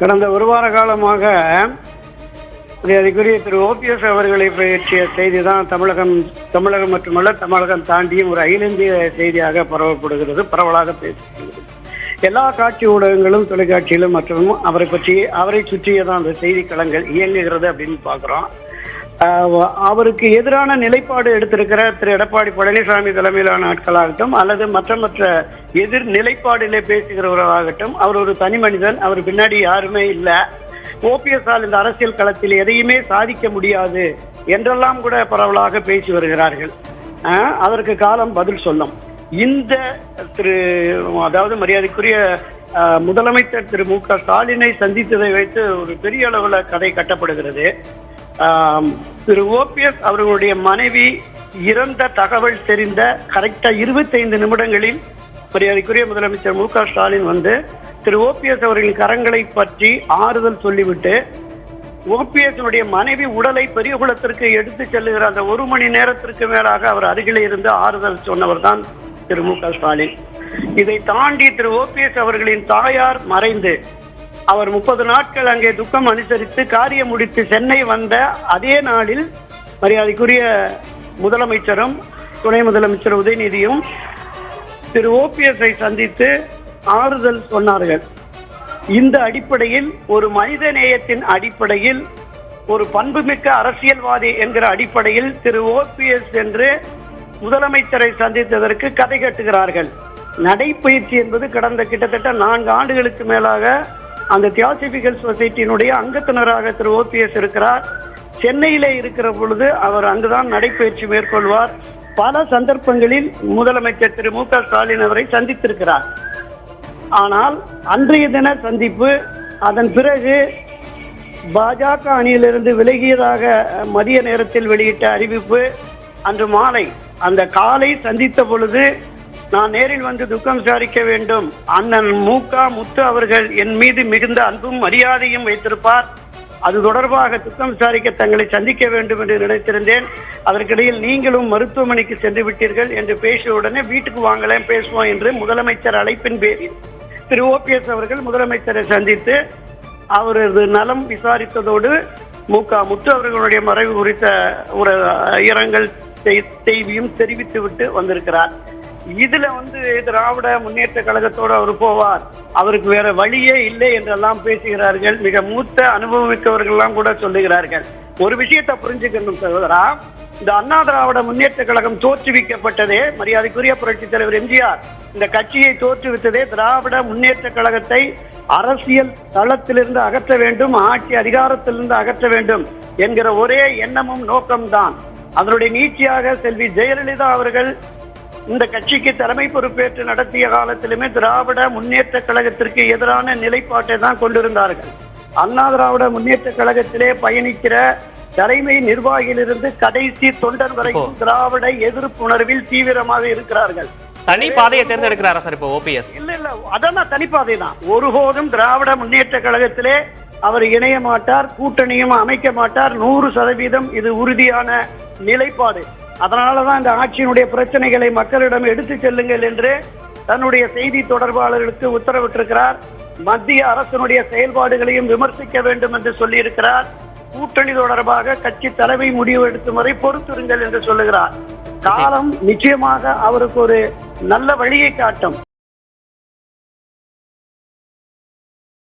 கடந்த ஒரு வார காலமாக அதுக்குரிய திரு ஓபிஎஸ் அவர்களை பற்றிய செய்தி தான் தமிழகம் தமிழகம் மட்டுமல்ல தமிழகம் தாண்டியும் ஒரு அகில இந்திய செய்தியாக பரவப்படுகிறது பரவலாக பேசப்படுகிறது. எல்லா காட்சி ஊடகங்களும் தொலைக்காட்சியிலும் மற்றும் அவரை பற்றி அவரை சுற்றியே தான் அந்த செய்தி களங்கள் இயங்குகிறது அப்படின்னு பார்க்குறோம். அவருக்கு எதிரான நிலைப்பாடு எடுத்திருக்கிற திரு எடப்பாடி பழனிசாமி தலைமையிலான ஆட்களாகட்டும் அல்லது மற்ற மற்ற எதிர் நிலைப்பாடிலே பேசுகிறவர்களாகட்டும் அவர் ஒரு தனி மனிதன் அவர் பின்னாடி யாருமே இல்லை. ஓபிஎஸ் ஆல் இந்த அரசியல் களத்தில் எதையுமே சாதிக்க முடியாது என்றெல்லாம் கூட பரவலாக பேசி வருகிறார்கள். ஆஹ் அதற்கு காலம் பதில் சொல்லும். இந்த திரு அதாவது மரியாதைக்குரிய ஆஹ் முதலமைச்சர் திரு மு க ஸ்டாலினை சந்தித்ததை வைத்து ஒரு பெரிய அளவில் கதை கட்டப்படுகிறது. திரு ஓபிஎஸ் அவர்களுடைய மனைவி இறந்த தகவல் தெரிந்த கரெக்டா இருபத்தைந்து நிமிடங்களில் மரியாதைக்குரிய முதலமைச்சர் மு க ஸ்டாலின் வந்து திரு ஓபிஎஸ் அவர்களின் கரங்களை பற்றி ஆறுதல் சொல்லிவிட்டு ஓபிஎஸ்னுடைய மனைவி உடலை பெரியகுளத்திற்கு எடுத்து செல்லுகிற அந்த ஒரு மணி நேரத்திற்கு மேலாக அவர் அருகில் இருந்து ஆறுதல் சொன்னவர் தான் திரு மு க ஸ்டாலின். இதை தாண்டி திரு ஓபிஎஸ் அவர்களின் தாயார் மறைந்து அவர் முப்பது நாட்கள் அங்கே துக்கம் அனுசரித்து காரியம் முடித்து சென்னை வந்த அதே நாளில் மரியாதைக்குரிய முதலமைச்சரும் துணை முதலமைச்சர் உதயநிதியும் திரு ஓபிஎஸ்ஐ சந்தித்து ஆறுதல் சொன்னார்கள். இந்த அடிப்படையில் ஒரு மனித நேயத்தின் அடிப்படையில் ஒரு பண்புமிக்க அரசியல்வாதி என்கிற அடிப்படையில் திரு ஓபிஎஸ் என்று முதலமைச்சரை சந்தித்ததற்கு கதை கட்டுகிறார்கள். நடைப்பயிற்சி என்பது கடந்த கிட்டத்தட்ட நான்கு ஆண்டுகளுக்கு மேலாக அந்த தியாசிபிகல் சொசைட்டியினுடைய அங்கத்தினராக திரு ஓபிஎஸ் இருக்கிறார். சென்னையிலே இருக்கிற பொழுது அவர் அங்குதான் நடைபயிற்சி மேற்கொள்வார். பல சந்தர்ப்பங்களில் முதலமைச்சர் திரு மு க ஸ்டாலின் அவரை சந்தித்திருக்கிறார். ஆனால் அன்றைய தின சந்திப்பு அதன் பிறகு பாஜக அணியிலிருந்து விலகியதாக மதிய நேரத்தில் வெளியிட்ட அறிவிப்பு அன்று மாலை அந்த காலை சந்தித்த பொழுது நான் நேரில் வந்து துக்கம் விசாரிக்க வேண்டும். அண்ணன் மூகா முத்து அவர்கள் என் மீது மிகுந்த அன்பும் மரியாதையும் வைத்திருப்பார். அது தொடர்பாக துக்கம் விசாரிக்க தங்களை சந்திக்க வேண்டும் என்று நினைத்திருந்தேன். அதற்கிடையில் நீங்களும் மருத்துவமனைக்கு சென்று விட்டீர்கள் என்று பேசிய உடனே வீட்டுக்கு வாங்கலாம் பேசுவோம் என்று முதலமைச்சர் அழைப்பின் பேரில் திரு ஓபிஎஸ் அவர்கள் முதலமைச்சரை சந்தித்து அவரது நலம் விசாரித்ததோடு மு க முத்து அவர்களுடைய மறைவு குறித்த ஒரு இரங்கல் செய்தியும் தெரிவித்து விட்டு வந்திருக்கிறார். இதுல வந்து திராவிட முன்னேற்ற கழகத்தோடு அவர் போவார். அவருக்கு வேற வழியே இல்லை என்றெல்லாம் பேசுகிறார்கள். மிக மூத்த அனுபவமிக்கவர்கள் எல்லாம் கூட சொல்லுகிறார்கள். ஒரு விஷயத்தை புரிஞ்சுக்கணும் சகோதரா. இந்த அண்ணா திராவிட முன்னேற்ற கழகம் தோற்றுவிக்கப்பட்டதே மரியாதைக்குரிய புரட்சித் தலைவர் எம்ஜிஆர் இந்த கட்சியை தோற்றுவித்ததே திராவிட முன்னேற்ற கழகத்தை அரசியல் தளத்திலிருந்து அகற்ற வேண்டும் ஆட்சி அதிகாரத்திலிருந்து அகற்ற வேண்டும் என்கிற ஒரே எண்ணமும் நோக்கம்தான். அதனுடைய நீட்சியாக செல்வி ஜெயலலிதா அவர்கள் இந்த கட்சிக்கு தலைமை பொறுப்பேற்று நடத்திய காலத்திலுமே திராவிட முன்னேற்ற கழகத்திற்கு எதிரான நிலைப்பாட்டை தான் கொண்டிருந்தார்கள். அண்ணா திராவிட முன்னேற்ற கழகத்திலே பயணிக்கிற தலைமை நிர்வாகியிலிருந்து கடைசி தொண்டர் வரைக்கும் திராவிட எதிர்ப்பு உணர்வில் தீவிரமாக இருக்கிறார்கள். தனி பாதையை தேர்ந்தெடுக்கிறாரா சார் இப்போ ஓபிஎஸ் இல்ல இல்ல அதான் தனிப்பாதை தான். ஒருபோதும் திராவிட முன்னேற்ற கழகத்திலே அவர் இணைய மாட்டார் கூட்டணியும் அமைக்க மாட்டார். நூறு சதவீதம் இது உறுதியான நிலைப்பாடு. அதனாலதான் இந்த ஆட்சியினுடைய பிரச்சனைகளை மக்களிடம் எடுத்து செல்லுங்கள் என்று தன்னுடைய செய்தி தொடர்பாளர்களுக்கு உத்தரவிட்டிருக்கிறார். மத்திய அரசினுடைய செயல்பாடுகளையும் விமர்சிக்க வேண்டும் என்று சொல்லியிருக்கிறார். கூட்டணி தொடர்பாக கட்சி தலைமை முடிவு எடுக்கும் வரை பொறுத்திருங்கள் என்று சொல்லுகிறார். காலம் நிச்சயமாக அவருக்கு ஒரு நல்ல வழியை காட்டும்.